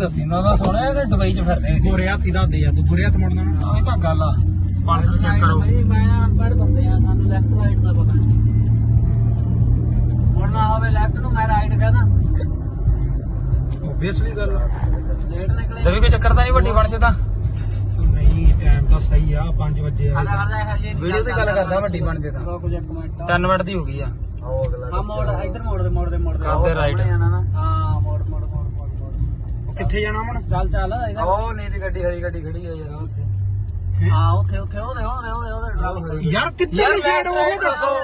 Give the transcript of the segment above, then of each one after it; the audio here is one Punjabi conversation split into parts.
ਦੱਸੀ ਨਾ ਮੈਂ ਸੁਣਿਆ ਕਿ ਦੁਬਈ ਚ ਫਿਰਦੇ ਸੀ? ਗੋਰੇ ਹੱਥੀ ਦੱਸਦੇ ਆ ਤੂੰ ਗੋਰੇ ਹੱਥ ਮੁੜਨਾ ਨਾ। ਇਹ ਤਾਂ ਗੱਲ ਆ। ਪਲਸਰ ਚੈੱਕ ਕਰੋ। ਮੈਂ ਅਨਪੜ੍ਹ ਬੰਦੇ ਆ ਸਾਨੂੰ ਲੈਫਟ ਰਾਈਟ ਦਾ ਪਤਾ ਨਹੀਂ। ਹੁਣ ਨਾ ਹੋਵੇ ਲੈਫਟ ਨੂੰ ਮੈਂ ਰਾਈਟ ਕਹਦਾ। ਓਬਵੀਅਸਲੀ ਗੱਲ ਆ। ਲੇਟ ਨਿਕਲੇ। ਦਵੇ ਕੋਈ ਚੱਕਰ ਤਾਂ ਨਹੀਂ ਵੱਡੀ ਬਣ ਜੇ ਤਾਂ? ਨਹੀਂ ਟਾਈਮ ਤਾਂ ਸਹੀ ਆ 5 ਵਜੇ ਆ। ਵੀਡੀਓ ਤੇ ਗੱਲ ਕਰਦਾ ਵੱਡੀ ਬਣ ਜੇ ਤਾਂ। ਰੁਕ ਜਾ ਇੱਕ ਮਿੰਟ। 3 ਮਿੰਟ ਦੀ ਹੋ ਗਈ ਆ। ਹਾਂ ਮੋੜ ਇੱਧਰ ਮੋੜ ਦੇ ਮੋੜ ਦੇ ਮੋੜ ਦੇ। ਕਰਦੇ ਹਾਂ ਮੋੜ ਮੋੜ ਮੋੜ ਮੋੜ ਮੋੜ ਉਹ ਕਿੱਥੇ ਜਾਣਾ ਹੁਣ? ਚੱਲ ਚੱਲ ਇਹਦਾ ਉਹ ਨੀਲੀ ਗੱਡੀ ਹਰੀ ਗੱਡੀ ਖੜੀ ਆ ਯਾਰ ਉੱਥੇ। ਹਾਂ? ਉੱਥੇ ਉੱਥੇ ਉਹਦੇ ਉਹਦੇ ਉਹਦੇ ਉਹਦੇ ਡਰਾਈਵਰ ਯਾਰ ਕਿੱਧਰਲੀ ਸਾਈਡ ਉਹ? ਦੱਸੋ।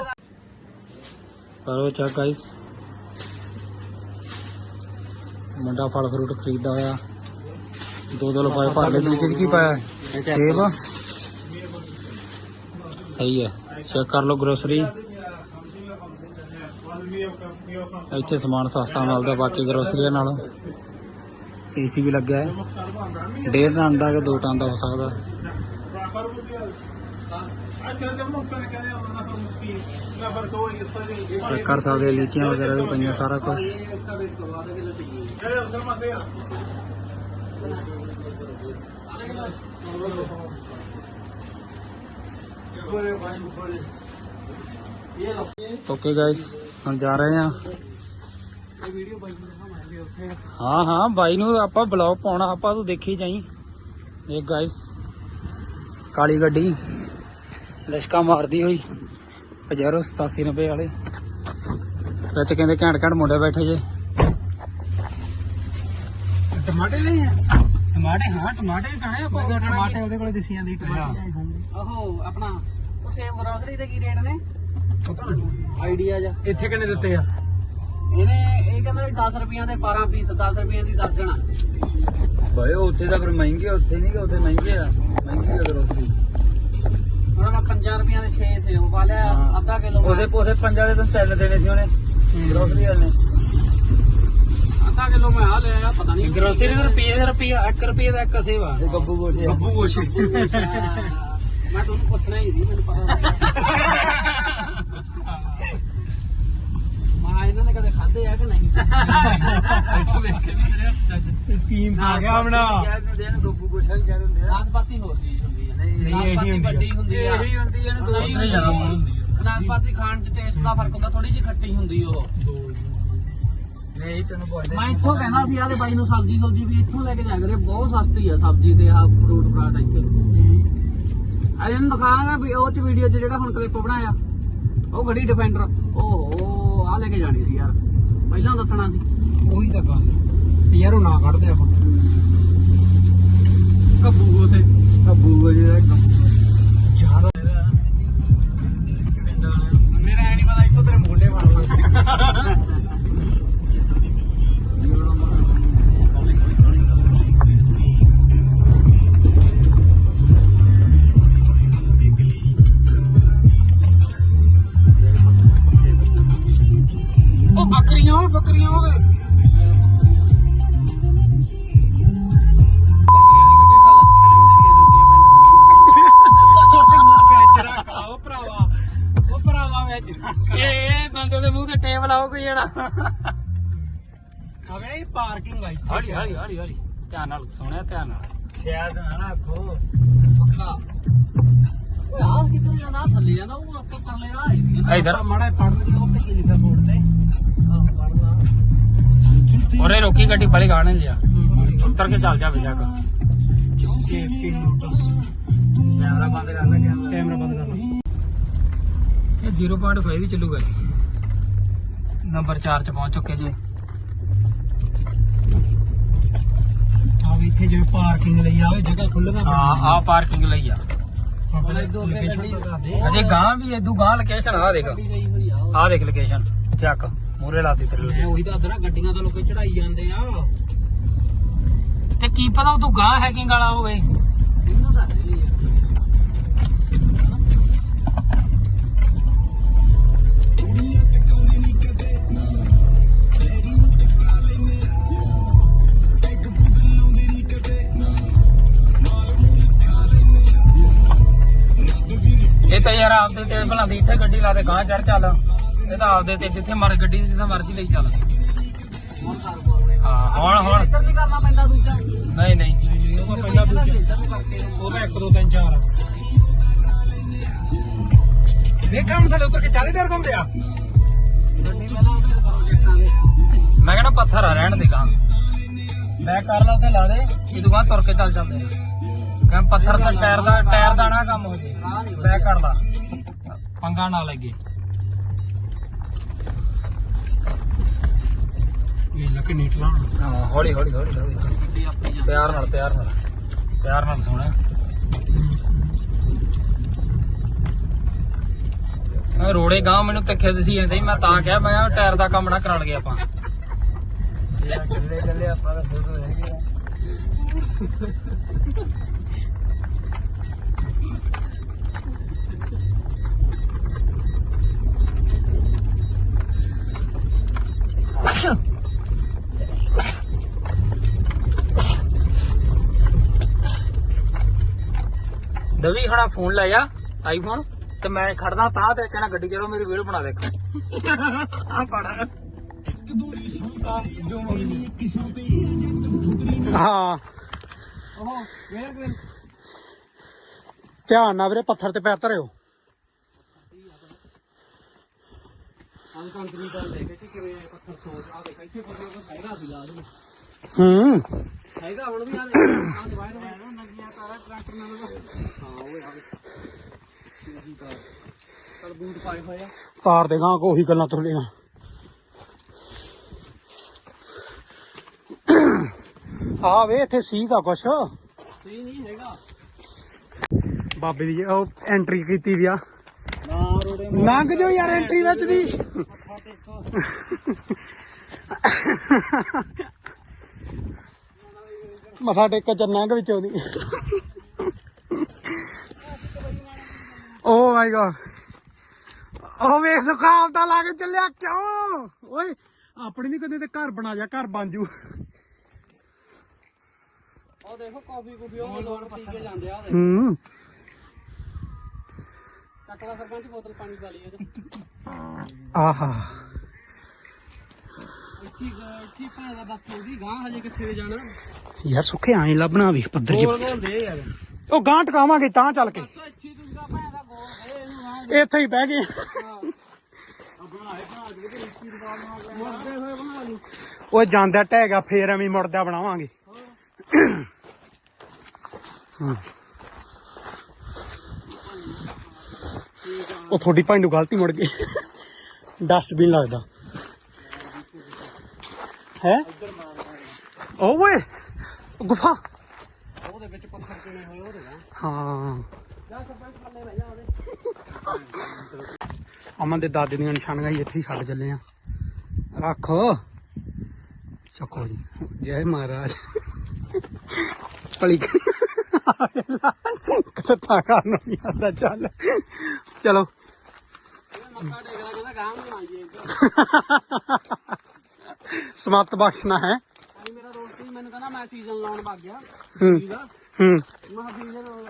ਕਰੋ ਚੈੱਕ ਗਾਇਸ ਮੁੰਡਾ ਫਲ ਫਰੂਟ ਖਰੀਦਦਾ ਹੋਇਆ। ਦੋ ਦੋ ਲਫਾਏ ਭਰ ਲੈ ਦੂਜੇ ਚ ਕੀ ਪਾਇਆ? ਸੇਬ। ਸਹੀ ਹੈ ਚੈੱਕ ਕਰ ਲਓ ਗਰੋਸਰੀ ਇੱਥੇ ਸਮਾਨ ਸਸਤਾ ਮਿਲਦਾ ਬਾਕੀ ਗਰੋਸਰੀਆਂ ਨਾਲੋਂ। ਏਸੀ ਵੀ ਲੱਗਿਆ ਹੈ। ਡੇਢ ਟਨ ਦਾ ਕਿ ਦੋ ਟਨ ਦਾ ਹੋ ਸਕਦਾ। ਚੈੱਕ ਕਰ ਸਕਦੇ ਹੋ, ਲੀਚੀਆਂ ਵਗੈਰਾ ਵੀ ਪਈਆਂ ਸਾਰਾ ਕੁਝ ਓਕੇ ਗਾਇਸ ਹੁਣ ਜਾ ਰਹੇ ਹਾਂ ਹਾਂ ਹਾਂ ਬਾਈ ਨੂੰ ਆਪਾਂ ਬਲੌਗ ਪਾਉਣਾ ਆਪਾਂ ਤੂੰ ਦੇਖੀ ਜਾਈ। ਇਹ ਗਾਇਸ ਕਾਲੀ ਗੱਡੀ ਲਿਸ਼ਕਾ ਮਾਰਦੀ ਹੋਈ ਪਜੈਰੋ 8790 ਵਾਲੇ। ਵਿੱਚ ਕਹਿੰਦੇ ਘੈਂਟ ਘੈਂਟ ਮੁੰਡੇ ਬੈਠੇ ਜੇ। ਟਮਾਟੇ ਲਈ ਆ? ਟਮਾਟੇ ਹਾਂ ਟਮਾਟੇ ਖਾਣੇ ਕਿਹਾ ਟਮਾਟੇ ਉਹਦੇ ਕੋਲੇ ਦਿਸੀ ਜਾਂਦੀ ਟਮਾਟੇ ਓਹੋ ਆਪਣਾ ਉਹ ਸੇਮ ਗਰੋਸਰੀ ਦੇ ਕੀ ਰੇਟ ਨੇ? ਪਤਾ ਨਹੀਂ ਆਈਡੀਆ ਜਾ ਇੱਥੇ ਕਿੰਨੇ ਦਿੱਤੇ ਆ? ਇਹਨੇ ਇਹ ਕਹਿੰਦਾ ਵੀ 10 ਰੁਪਈਆਂ ਦੇ 12 ਪੀਸ 10 ਰੁਪਈਆਂ ਦੀ ਦਰਜਨ ਆ। ਬਾਈ ਉੱਥੇ ਤਾਂ ਫਿਰ ਮਹਿੰਗੇ ਉੱਥੇ ਨਹੀਂ ਕਿ ਉੱਥੇ ਮਹਿੰਗੇ ਆ। ਮਹਿੰਗੀ ਆ ਗਰੋਸਰੀ ਹੁਣ ਮੈਂ 5 ਰੁਪਈਆਂ ਦੇ 6 ਸੇਬ ਪਾ ਲਿਆ ਹਾਂ। ਅੱਧਾ ਕਿਲੋ ਉਹਦੇ ਪੋਸੇ ਪੰਜਾਂ ਦੇ ਤੈਨੂੰ ਚੱਲ ਦੇਣੇ ਸੀ ਉਹਨੇ ਗਰੋਸਰੀ ਵਾਲੇ ਨੇ। ਅੱਧਾ ਕਿਲੋ ਮੈਂ ਆ ਲਿਆ ਪਤਾ ਨਹੀਂ ਗਰੋਸਰੀ ਦਾ ਰੁਪਏ ਦਾ ਰੁਪਿਆ 1 ਰੁਪਏ ਦਾ ਇੱਕ ਸੇਵਾ। ਇਹ ਗੱਬੂ ਗੋਸ਼ੇ ਬੱਬੂ ਗੋਸ਼ੇ। ਮੈਂ ਤੁਹਾਨੂੰ ਪੁੱਛਣਾ ਹੀ ਨਹੀਂ ਮੈਨੂੰ ਪਤਾ। ਕਦੇ ਖਾਦੇ ਆ ਕਿ ਨਹੀਂ? ਸਕੀਮ ਆ ਗਿਆ ਆਪਣਾ। ਇਹਨੂੰ ਗੱਬੂ ਗੋਸ਼ਾ ਵੀ ਕਹਿ ਦਿੰਦੇ ਆ। ਨਾਸਪਾਤੀ ਹੋਰ ਚੀਜ਼ ਹੁੰਦੀ ਹੈ ਨਹੀਂ, ਇਹੀ ਨਾਸਪਾਤੀ ਹੁੰਦੀ ਆ। ਵੱਡੀ ਹੁੰਦੀ ਆ। ਇਹੀ ਹੁੰਦੀ ਆ, ਇਹਨੂੰ ਦੋ ਨਹੀਂ ਤਰ੍ਹਾਂ ਹੀ ਜ਼ਿਆਦਾ ਹੁੰਦੀ ਨਾਸਪਾਤੀ ਖਾਣ ਚ ਟੇਸਟ ਦਾ ਫ਼ਰਕ ਹੁੰਦਾ ਥੋੜੀ ਜਿਹੀ ਖੱਟੀ ਹੁੰਦੀ ਉਹ। ਨਹੀਂ ਤੈਨੂੰ ਮੈਂ ਇੱਥੋਂ ਕਹਿੰਦਾ ਸੀ ਆਲੇ ਬਾਈ ਨੂੰ ਸਬਜ਼ੀ ਸਬਜ਼ੀ ਵੀ ਇੱਥੋਂ ਲੈ ਕੇ ਜਾਇਆ ਕਰੇ ਬਹੁਤ ਸਸਤੀ ਆ ਸਬਜ਼ੀ ਤੇ ਆਹ ਫਰੂਟ ਫਰਾਟ ਇੱਥੇ। ਆ ਇਹਨੂੰ ਦਿਖਾਵਾਂਗਾ ਵੀ ਉਹ ਚ ਵੀਡੀਓ 'ਚ ਜਿਹੜਾ ਹੁਣ ਕਲਿੱਪ ਬਣਾਇਆ ਉਹ ਗੱਡੀ ਡਿਫੈਂਡਰ ਓਹੋ। ਆ ਲੈ ਕੇ ਜਾਣੀ ਸੀ ਯਾਰ। ਪਹਿਲਾਂ ਦੱਸਣਾ ਸੀ। ਉਹੀ ਤਾਂ ਗੱਲ ਤੇ ਯਾਰ ਉਹ ਨਾ ਕੱਢਦੇ ਆਪਾਂ। ਕੱਬੂ ਉਥੇ ਗੱਬੂ ਗੋਸ਼ੇ ਦਾ ਜ਼ਿਆਦਾ ਮੇਰਾ ਐ ਨਹੀਂ ਪਤਾ ਇੱਥੋਂ ਤੇਰੇ ਮੋਢੇ ਫੜ ਲਾਂ ਟੇਬਲ ਆਉ ਕੋਈ ਜਣਾ। ਅਗਲੇ ਇਹ ਪਾਰਕਿੰਗ ਆ ਇੱਥੇ। ਹੌਲੀ ਹੌਲੀ ਹੌਲੀ ਹੌਲੀ। ਧਿਆਨ ਨਾਲ ਸੁਣਿਆ ਧਿਆਨ ਨਾਲ। ਸ਼ਾਇਦ ਨਾ ਆਖੋ। ਪੱਕਾ। ਓਏ ਆਹ ਕਿੱਧਰ ਜਾਣਾ? ਥੱਲੇ ਜਾਣਾ ਉਹ ਆਪਾਂ ਕਰ ਲਿਆ ਆਈ ਸੀ ਨਾ। ਇਧਰ। ਮਾੜਾ ਪੜ ਲਈ ਉਹ ਤੇ ਕੀ ਲਿਖਿਆ ਬੋਰਡ ਤੇ। ਆਹ ਪੜ ਲਾ ਔਰੇ ਰੋਕੀ ਗੱਡੀ ਬੜੀ ਗਾਣੇ ਲਿਆ। ਉੱਤਰ ਕੇ ਚੱਲ ਜਾ ਬਿਜਾ ਕਾ। ਸੇਫਟੀ ਨੋਟਿਸ ਕੈਮਰਾ ਬੰਦ ਕਰ ਲੈ ਕੈਮਰਾ। ਬੰਦ ਕਰ ਲਾ ਇਹ 0.5 ਵੀ ਚੱਲੂਗਾ। ਨੰਬਰ 4 ਚ ਪਹੁੰਚ ਚੁੱਕੇ ਜੇ। ਆ ਵੀ ਇੱਥੇ ਜਿਵੇਂ ਪਾਰਕਿੰਗ ਲਈ ਆਵੇ ਜਗ੍ਹਾ ਖੁੱਲ੍ਹਗਾ ਹਾਂ ਆ ਪਾਰਕਿੰਗ ਲਈ ਆ। ਅਜੇ ਗਾਂ ਵੀ ਇਦੂ ਗਾਂ ਲੋਕੇਸ਼ਨ ਆ ਦੇਖ। ਆ ਦੇਖ ਲੋਕੇਸ਼ਨ ਚੱਕ ਮੂਰੇ ਲਾਤੀ ਤੇਰੇ ਉਹੀ ਦੱਸਦਾ ਗੱਡੀਆਂ ਤਾਂ ਲੋਕੀ ਚੜਾਈ ਜਾਂਦੇ ਆ। ਤੇ ਕੀ ਪਤਾ ਉਹ ਤੂੰ ਗਾਂ ਹੈਕਿੰਗ ਵਾਲਾ ਹੋਵੇ। ਆਪਦੇ ਤੇ ਬਣਾਦੀ ਇੱਥੇ ਗੱਡੀ ਲਾ ਦੇ ਗਾਂ ਚੜ ਚੱਲ। ਇਹ ਤਾਂ ਆਪਦੇ ਤੇ ਜਿੱਥੇ ਮਰ ਗੱਡੀ ਜਿੱਥੇ ਮਰਜ਼ੀ ਲਈ ਚੱਲ। ਹਾਂ ਹੁਣ ਹੁਣ। ਇੱਧਰ ਵੀ ਕਰਨਾ ਪੈਂਦਾ ਦੂਜਾ। ਨਹੀਂ ਨਹੀਂ। ਉਹ ਪਹਿਲਾਂ ਦੂਜਾ। ਉਹ ਤਾਂ 1 2 3 4 ਦੇਖਾਂ ਹੁਣ ਥੱਲੇ ਉਤਰ ਕੇ ਚਾਰੇ ਦੇਰ ਘੁੰਮਦੇ ਆ। ਮੈਂ ਕਹਿੰਦਾ ਪੱਥਰ ਆ ਰਹਿਣ ਦੇ ਕਾਂ ਮੈਂ ਕਰ ਲਾ ਉੱਥੇ ਲਾ ਦੇ ਇਹ ਦੁਕਾਨ ਤੁਰ ਕੇ ਚੱਲ ਜਾਂਦੇ ਕਹਿੰਦਾ ਪੱਥਰ ਦਾ ਟਾਇਰ ਦਾ ਟਾਇਰ ਦਾ ਨਾ ਕੰਮ ਹੋ ਜੇ। ਮੈਂ ਕਰ ਲਾ। ਪੰਗਾ ਨਾ ਲੱਗੇ। ਇਹ ਲੱਕ ਨੀਟ ਲਾਉਣ। ਹਾਂ ਹੌਲੀ ਹੌਲੀ ਹੌਲੀ ਪਿਆਰ ਨਾਲ ਪਿਆਰ ਨਾਲ। ਪਿਆਰ ਨਾਲ ਸੋਣਾ। ਆ ਰੋੜੇ ਗਾਂ ਮੈਨੂੰ ਤਿੱਖੇ ਦਸੀ ਜਾਂਦੇ ਸੀ, ਮੈਂ ਤਾਂ ਕਿਹਾ ਮੈਂ ਟਾਇਰ ਦਾ ਕੰਮ ਨਾ ਕਰਾ ਲਗੇ ਆਪਾਂ। ਗੱਲੇ ਗੱਲੇ ਆਪਾਂ ਦਾ ਫੋਟੋ ਰਹਿ ਦਵੀ ਖਣਾ ਫੋਨ ਲੈ ਜਾ ਆਈਫੋਨ ਤੇ ਮੈਂ ਖੜਦਾ ਤਾਂ ਤੇ ਕਹਿਣਾ ਗੱਡੀ ਚਲੋ ਮੇਰੀ ਵੀਡੀਓ ਬਣਾ ਦੇਖ। ਆ ਪੜਾ ਹਾਂ। ਧਿਆਨ ਨਾਲ ਵੀਰੇ ਪੱਥਰ ਤੇ ਪੈਰ ਧਰਿਓ। ਹੂੰ। ਹੈਗਾ ਹੁਣ ਵੀ ਆ ਦੇ ਆ ਡਿਵਾਈਡ ਹੋਇਆ ਨਾ ਨੰਗੀਆਂ ਤਾਰਾਂ ਟਰੈਕਟਰ ਨਾਲ ਹਾਂ ਓਏ ਆ ਜੀ ਕਾਰ ਕਲ ਬੂਟ ਪਾਏ ਹੋਏ ਆ। ਤਾਰ ਦੇ ਗਾਂ ਉਹੀ ਗੱਲਾਂ ਤੁਹਾਡੀਆਂ ਆ। ਵੇ ਇੱਥੇ ਸੀਗਾ ਕੁਛ। ਸਹੀ ਨਹੀਂ ਹੈਗਾ। ਬਾਬੇ ਦੀ ਉਹ ਐਂਟਰੀ ਕੀਤੀ ਵੀ ਆ। ਲੰਘ ਜਾਓ ਯਾਰ ਐਂਟਰੀ ਵਿੱਚ ਦੀ। ਮਥਾ ਟੇਕ ਕੇ ਲੰਘ ਵਿੱਚੋਂ ਦੀ। ਓ ਮਾਈ ਗॉड ਉਹ ਵੇਖ ਸੁਖਾਵ ਤਾਂ ਲਾ ਕੇ ਚੱਲਿਆ ਕਿਉਂ? ਓਏ ਆਪਣੀ ਨਹੀਂ ਕਦੇ ਤੇ ਘਰ ਬਣਾ ਜਾ ਘਰ ਬਣ ਜੂ। ਉਹ ਦੇਖੋ ਕਾਫੀ ਕੁਫੀ ਉਹ ਲੋਕ ਪੀ ਕੇ ਜਾਂਦੇ ਆ ਹੂੰ। ਚੱਕਲਾ ਸਰਪੰਚ ਬੋਤਲ ਪਾਣੀ ਦਾ ਲਈ ਇਹਦੇ। ਆਹਾ। ਇੱਥੇ ਗ- ਇੱਥੇ ਭਾਂ ਦਾ ਬਸ ਹੋ ਗਈ ਗਾਂ ਹਜੇ ਕਿੱਥੇ ਜਾਣਾ ਯਾਰ ਸੁੱਖੇ ਆਏ ਲੱਭਣਾ ਵੀ ਪੱਧਰ ਗੋਲ ਗੋਲ ਦੇ ਯਾਰ। ਉਹ ਗਾਂ ਟਕਾਵਾਂਗੇ ਤਾਂ ਚੱਲ ਕੇ। ਇੱਥੇ ਤੂੰ ਦਾ ਭਾਂ ਦਾ ਗੋਲ ਦੇ ਇਹਨੂੰ ਗਾਂ ਇੱਥੇ ਹੀ ਬਹਿ ਗਏ। ਬਣਾਏ ਬਣਾ ਕੇ ਤੇ ਇੱਥੇ ਦੁਕਾਨ ਨਾਲ ਮੁਰਦੇ ਹੋਏ ਬਣਾ ਲਈ ਉਹ ਜਾਂਦਾ ਟਹਿਗਾ ਫੇਰ ਐਵੇਂ ਮੁੜਦਾ ਬਣਾਵਾਂਗੇ। ਹੂੰ। ਉਹ ਤੁਹਾਡੀ ਭਾਈ ਨੂੰ ਗਲਤੀ ਮੁੜ ਗਈ। ਡਸਟਬਿਨ ਲੱਗਦਾ। ਹੈ? ਓਏ ਗੁਫਾ। ਉਹਦੇ ਵਿੱਚ ਪੱਥਰ ਕਿਨੇ ਹੋਏ ਉਹਦੇ ਹਾਂ। ਜਾ ਸਰਪੰਚ ਥੱਲੇ ਬਹਿ ਜਾ ਉਹਦੇ। ਅਮਨ ਦੇ ਦਾਦੇ ਦੀਆਂ ਨਿਸ਼ਾਨੀਆਂ ਹੀ ਇੱਥੇ ਹੀ ਛੱਡ ਚੱਲੇ ਆ। ਰੱਖ। ਚੱਕੋ ਜੀ। ਜੈ ਮਹਾਰਾਜ। ਪਲੀ ਕਥਾ ਕਰਨ ਨਹੀਂ ਆਉਂਦਾ ਚੱਲ। ਚਲੋ। ਮੱਥਾ ਟੇਕਦਾ ਕਹਿੰਦਾ ਗਾਂ ਇੱਧਰ ਸਮਤ ਬਖਸ਼ਣਾ ਹੈ। ਆਈ ਮੇਰਾ ਦੋਸਤ ਸੀ ਮੈਨੂੰ ਕਹਿੰਦਾ ਮੈਂ ਸੀਜ਼ਨ ਲਾਉਣ ਵਗ ਗਿਆ। ਹੂੰ। ਹੂੰ। ਮੈਂ ਸੀਜ਼ਨ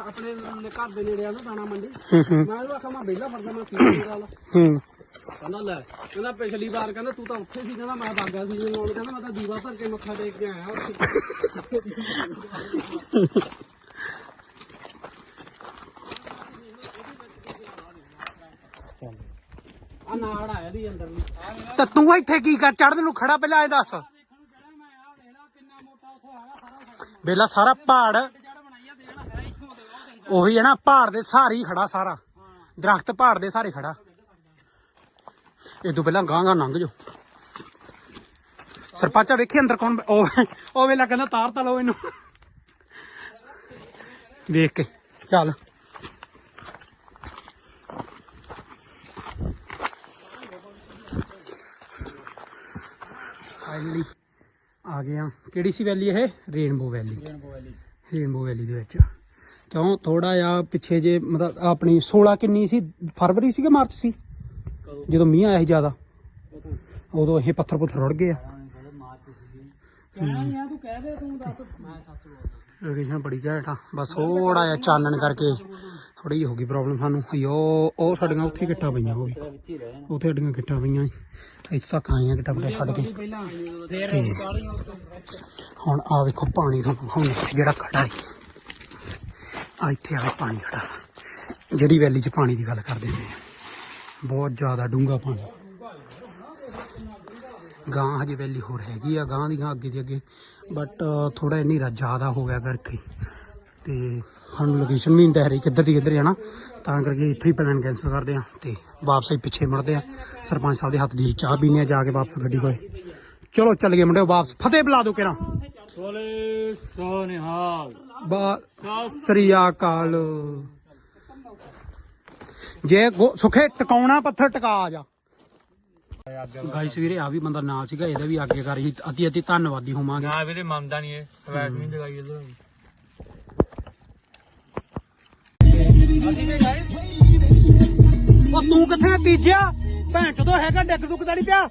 ਆਪਣੇ ਨ- ਘਰ ਦੇ ਨੇੜੇ ਆ ਨਾ ਦਾਣਾ ਮੰਡੀ। ਮੈਂ ਉਹਨੂੰ ਆਖਿਆ ਮੈਂ ਵਿਹਲਾ ਫੜਦਾ ਮੈਂ ਸੀਜ਼ਨ ਗੱਲ ਹੂੰ। ਕਹਿੰਦਾ ਲੈ ਕਹਿੰਦਾ ਪਿਛਲੀ ਵਾਰ ਕਹਿੰਦਾ ਤੂੰ ਤਾਂ ਉੱਥੇ ਸੀ ਕਹਿੰਦਾ ਮੈਂ ਬਾਗਾ ਸੀ ਲਾਉਣ। ਕਹਿੰਦਾ ਮੈਂ ਤਾਂ ਦੀਵਾ ਧਰ ਕੇ ਮੱਥਾ ਟੇਕ ਕੇ ਆਇਆ ਉੱਥੇ। ਆ ਨਾੜ ਆਇਆ ਦੀ ਅੰਦਰ ਨੂੰ। ਤਾਂ ਤੂੰ ਇੱਥੇ ਕੀ ਕਰ? ਚੜ੍ਹਨ ਨੂੰ ਖੜਾ ਪਹਿਲਾਂ ਇਹ ਦੱਸ। ਦੇਖਣ ਨੂੰ ਜਿਹੜਾ ਮੈਂ ਆ ਦੇਖ ਲਾ ਕਿੰਨਾ ਮੋਟਾ ਉੱਥੋਂ ਆਇਆ ਸਾਰਾ ਸਾਰਾ ਪਹਾੜ। ਜੜ ਬਣਾਈ ਆ ਦੇਣਾ ਹੈ ਇੱਥੋਂ ਦੇ ਉਹ ਦੇਖ ਉਹੀ ਹੈ ਨਾ ਪਹਾੜ ਦੇ ਸਹਾਰੇ ਹੀ ਖੜਾ ਸਾਰਾ। ਦਰਖਤ ਪਹਾੜ ਦੇ ਸਹਾਰੇ ਖੜਾ। ਇਹ ਤੋਂ ਪਹਿਲਾਂ ਗਾਂ ਗਾਂ ਲੰਘ ਜਾਓ। ਸਰਪੰਚਾ ਵੇਖੀ ਅੰਦਰ ਕੌਣ ਬੈ- ਉਹ ਉਹ ਵੇਲਾ ਕਹਿੰਦਾ ਤਾਰ ਤਾ ਲਓ ਇਹਨੂੰ। ਵੇਖ ਕੇ ਚੱਲ। ਆ। ਕਿਹੜੀ ਸੀ ਵੈਲੀ ਇਹ? ਰੇਨਬੋ ਵੈਲੀ ਰੇਨਬੋ ਵੈਲੀ ਦੇ ਵਿੱਚ। ਕਿਉਂ ਥੋੜਾ ਜਿਹਾ ਪਿੱਛੇ ਜੇ ਮਤਲਬ ਆਪਣੀ 16 ਕਿੰਨੀ ਸੀ? ਫਰਵਰੀ ਸੀ ਕਿ ਮਾਰਚ ਸੀ? ਜਦੋਂ ਮੀਂਹ ਆਇਆ ਸੀ ਜ਼ਿਆਦਾ। ਉਦੋਂ। ਉਦੋਂ ਇਹ ਪੱਥਰ ਪੁੱਥਰ ਰੁੜ ਗਏ ਆ। ਕਹਿਣਾ ਨਹੀਂ ਆ ਤੂੰ ਕਹਿ ਦੇ ਤੂੰ ਦੱਸ। ਮੈਂ ਸੱਚ ਬੋਲਦਾ। ਲੋਕੇਸ਼ਨ ਬੜੀ ਘੈਂਟ ਆ। ਬਸ ਥੋੜਾ ਜਿਹਾ ਚਾਨਣ ਕਰਕੇ ਥੋੜੀ ਜਿਹੀ ਹੋ ਗਈ ਪ੍ਰੋਬਲਮ ਸਾਨੂੰ। ਯੋ ਉਹ ਸਾਡੀਆਂ ਉੱਥੇ ਕਿੱਟਾਂ ਪਈਆਂ ਉਹ ਵੀ। ਉੱਥੇ ਸਾਡੀਆਂ ਕਿੱਟਾਂ ਪਈਆਂ ਇੱਥੇ ਤੱਕ ਆਈਆਂ ਗਿੱਟਾਂ ਬੜੇ ਛੱਡ ਕੇ। ਤੇ ਹੁਣ ਆ ਵੇਖੋ ਪਾਣੀ ਤੁਹਾਨੂੰ ਹੁਣ ਜਿਹੜਾ ਖੜਾ ਹੈ। ਆ ਇੱਥੇ ਆ ਪਾਣੀ ਖੜਾ। ਜਿਹੜੀ ਵੈਲੀ 'ਚ ਪਾਣੀ ਦੀ ਗੱਲ ਕਰਦੇ ਨੇ ਬਹੁਤ ਜ਼ਿਆਦਾ ਡੂੰਘਾ ਪਾਣੀ। ਗਾਂ ਹਜੇ ਵੈਲੀ ਹੋਰ ਹੈਗੀ ਆ, ਗਾਂ ਦੀ ਗਾਂ ਅੱਗੇ ਦੀ ਅੱਗੇ। ਬਟ ਥੋੜਾ ਹਨੇਰਾ ਜ਼ਿਆਦਾ ਹੋ ਗਿਆ ਕਰਕੇ। ਤੇ ਸਾਨੂੰ ਲੋਕੇਸ਼ਨ ਵੀ ਨਹੀਂ ਦੱਸ ਰਹੀ ਕਿੱਧਰ ਦੀ ਕਿੱਧਰ ਜਾਣਾ। ਤਾਂ ਕਰਕੇ ਇੱਥੇ ਹੀ ਪਲਾਨ ਕੈਂਸਲ ਕਰਦੇ ਆ ਤੇ ਵਾਪਸ ਹੀ ਪਿੱਛੇ ਮੁੜਦੇ ਆ ਸਰਪੰਚ ਸਾਹਿਬ ਦੇ ਹੱਥ ਦੀ ਚਾਹ ਪੀਨੇ ਆ ਜਾ ਕੇ ਵਾਪਸ ਗੱਡੀ ਕੋਲੇ। ਚਲੋ ਚੱਲ ਗਏ ਮੁੰਡਿਓ ਵਾਪਸ ਫਤਿਹ ਬੁਲਾ ਦਿਓ ਕਿਰਾਂ ਸੋਲੇ ਸੋਨਿਹਾਲ ਬਾ ਸ੍ਰੀ ਅਕਾਲ। ਜੇ ਸੁਖੇ ਟਿਕਾਉਣਾ ਪੱਥਰ ਟਿਕਾ ਜਾ। ਗਾਈਸ ਵੀਰੇ ਆ ਵੀ ਬੰਦਾ ਨਾਲ ਸੀਗਾ ਇਹਦਾ ਵੀ ਅੱਗੇ ਕਰ ਹੀ ਅਤੀ ਅਤੀ ਧੰਨਵਾਦੀ ਹੋਵਾਂਗੇ। ਨਾ ਵੀਰੇ ਮੰਨਦਾ ਨਹੀਂ ਇਹ। ਫਲੈਟ ਨਹੀਂ ਲਗਾਈ ਇਧਰ। ਉਹ ਤੂੰ ਕਿੱਥੇ ਤੀਜਿਆ? ਭੈਣ ਚੋਂ ਹੈਗਾ ਡੱਗ ਡੁੱਗ ਦਾ ਨਹੀਂ ਪਿਆ।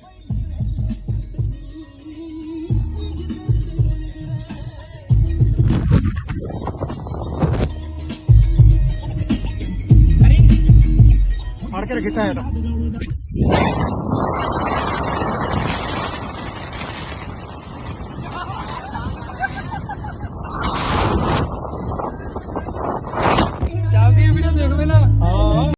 ਫੜ ਕੇ ਰੱਖਿਆ ਇਹਦਾ